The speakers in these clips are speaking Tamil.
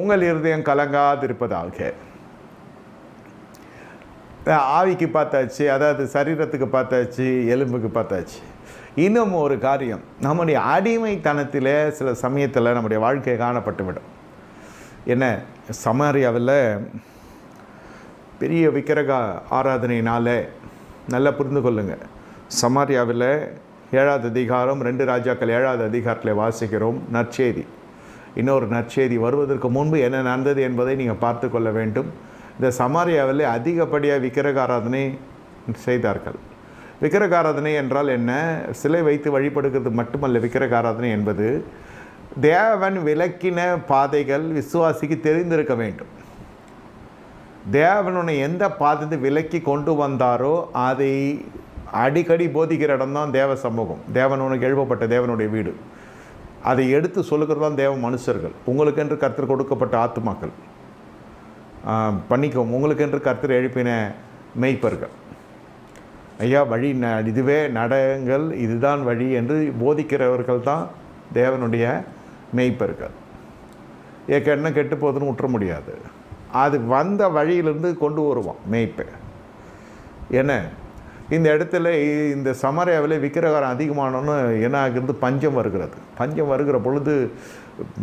உங்கள் இருதயம் கலங்காதிருப்பதாக. ஆவிக்கு பார்த்தாச்சு அதாவது சரீரத்துக்கு பார்த்தாச்சு எலும்புக்கு பார்த்தாச்சு. இன்னும் ஒரு காரியம் நம்முடைய அடிமைத்தனத்தில் சில சமயத்தில் நம்முடைய வாழ்க்கை காணப்பட்டு விடும் என்ன சமாரியாவில் பெரிய விக்கிரக ஆராதனையினால் நல்லா புரிந்து கொள்ளுங்கள் சமாரியாவில் ஏழாவது அதிகாரம் ரெண்டு ராஜாக்கள் ஏழாவது அதிகாரத்தில் வாசிக்கிறோம் நற்செய்தி. இன்னொரு நற்செய்தி வருவதற்கு முன்பு என்ன நடந்தது என்பதை நீங்கள் பார்த்து கொள்ள வேண்டும். இந்த சமாரியாவில் அதிகப்படியாக விக்கிரக ஆராதனை செய்தார்கள். விக்கிரக ஆராதனை என்றால் என்ன? சிலை வைத்து வழிபடுகிறது மட்டுமல்ல விக்கிரக ஆராதனை என்பது தேவன் விளக்கின பாதைகள் விசுவாசிக்கு தெரிந்திருக்க வேண்டும். தேவனுடைய எந்த பாதத்தை விலக்கி கொண்டு வந்தாரோ அதை அடிக்கடி போதிக்கிற இடம்தான் தேவ சமூகம். தேவன் உனக்கு எழுப்பப்பட்ட தேவனுடைய வீடு. அதை எடுத்து சொல்லுகிறது தான் தேவ மனுஷர்கள். உங்களுக்கென்று கர்த்தர் கொடுக்கப்பட்ட ஆத்துமாக்கள். பண்ணிக்கும் உங்களுக்கென்று கர்த்தர் எழுப்பின மெய்ப்பர்கள். ஐயா வழி ந இதுவே நடங்கள். இதுதான் வழி என்று போதிக்கிறவர்கள் தான் தேவனுடைய மெய்ப்பர்கள். ஏற்கனவே கெட்டு போதுன்னு விட்டுற முடியாது. அது வந்த வழியிலிருந்து கொண்டு வருவான் மெய்ப்பை. என்ன? இந்த இடத்துல இந்த சமரியாவில் விக்கிரகாரம் அதிகமானோன்னு என்ன ஆகிறது பஞ்சம் வருகிறது. பஞ்சம் வருகிற பொழுது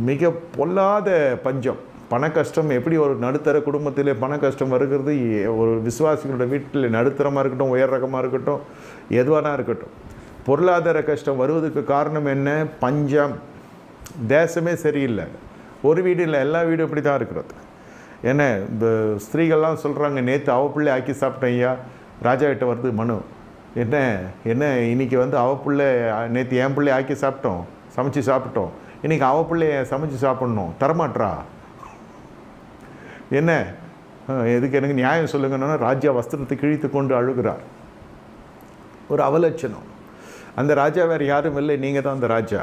மிக பொல்லாத பஞ்சம். பண கஷ்டம் எப்படி ஒரு நடுத்தர குடும்பத்திலே பண கஷ்டம் வருகிறது? ஒரு விசுவாசிகளோட வீட்டில் நடுத்தரமாக இருக்கட்டும் உயர் ரகமாக இருக்கட்டும் எதுவானா இருக்கட்டும். பொருளாதார கஷ்டம் வருவதற்கு காரணம் என்ன? பஞ்சம். தேசமே சரியில்லை. ஒரு வீடு இல்லை. எல்லா வீடும் இப்படி தான் இருக்கிறது. என்ன இந்த ஸ்திரீகள்லாம் சொல்கிறாங்க நேற்று அவ பிள்ளை ஆக்கி சாப்பிட்டேன் ஐயா. ராஜாகிட்ட வருது மனு என்ன என்ன இன்றைக்கி வந்து அவ பிள்ளை நேற்று என் பிள்ளை ஆக்கி சாப்பிட்டோம் சமைச்சு சாப்பிட்டோம். இன்றைக்கி அவ பிள்ளைய சமைச்சு சாப்பிட்ணும் தரமாட்டா என்ன? எதுக்கு எனக்கு நியாயம் சொல்லுங்கன்னா ராஜா வஸ்திரத்தை கிழித்து கொண்டு அழுகிறார். ஒரு அவலட்சணம். அந்த ராஜா வேறு யாரும் இல்லை நீங்கள் தான் அந்த ராஜா.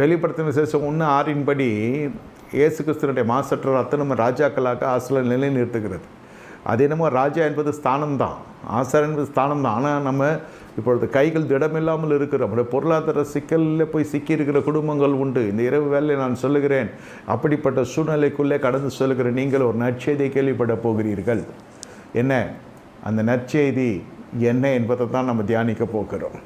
வெளிப்படுத்தின விசேஷம் ஒன்று ஆறின்படி இயேசு கிறிஸ்தனுடைய மாசற்ற ரத்தனம் ராஜாக்களாக ஆசிரியர் நிலை நிறுத்துகிறது அது என்னமோ ராஜா என்பது ஸ்தானம் தான் ஆசார் என்பது ஸ்தானம் தான் ஆனால் நம்ம இப்பொழுது கைகள் திடமில்லாமல் இருக்கிற நம்முடைய பொருளாதார சிக்கலில் போய் சிக்கியிருக்கிற குடும்பங்கள் உண்டு. இந்த இரவு வேலையை நான் சொல்லுகிறேன் அப்படிப்பட்ட சூழ்நிலைக்குள்ளே கடந்து சொல்லுகிற நீங்கள் ஒரு நற்செய்தியை கேள்விப்பட போகிறீர்கள். என்ன? அந்த நற்செய்தி என்ன என்பதை தான் நம்ம தியானிக்க போகிறோம்.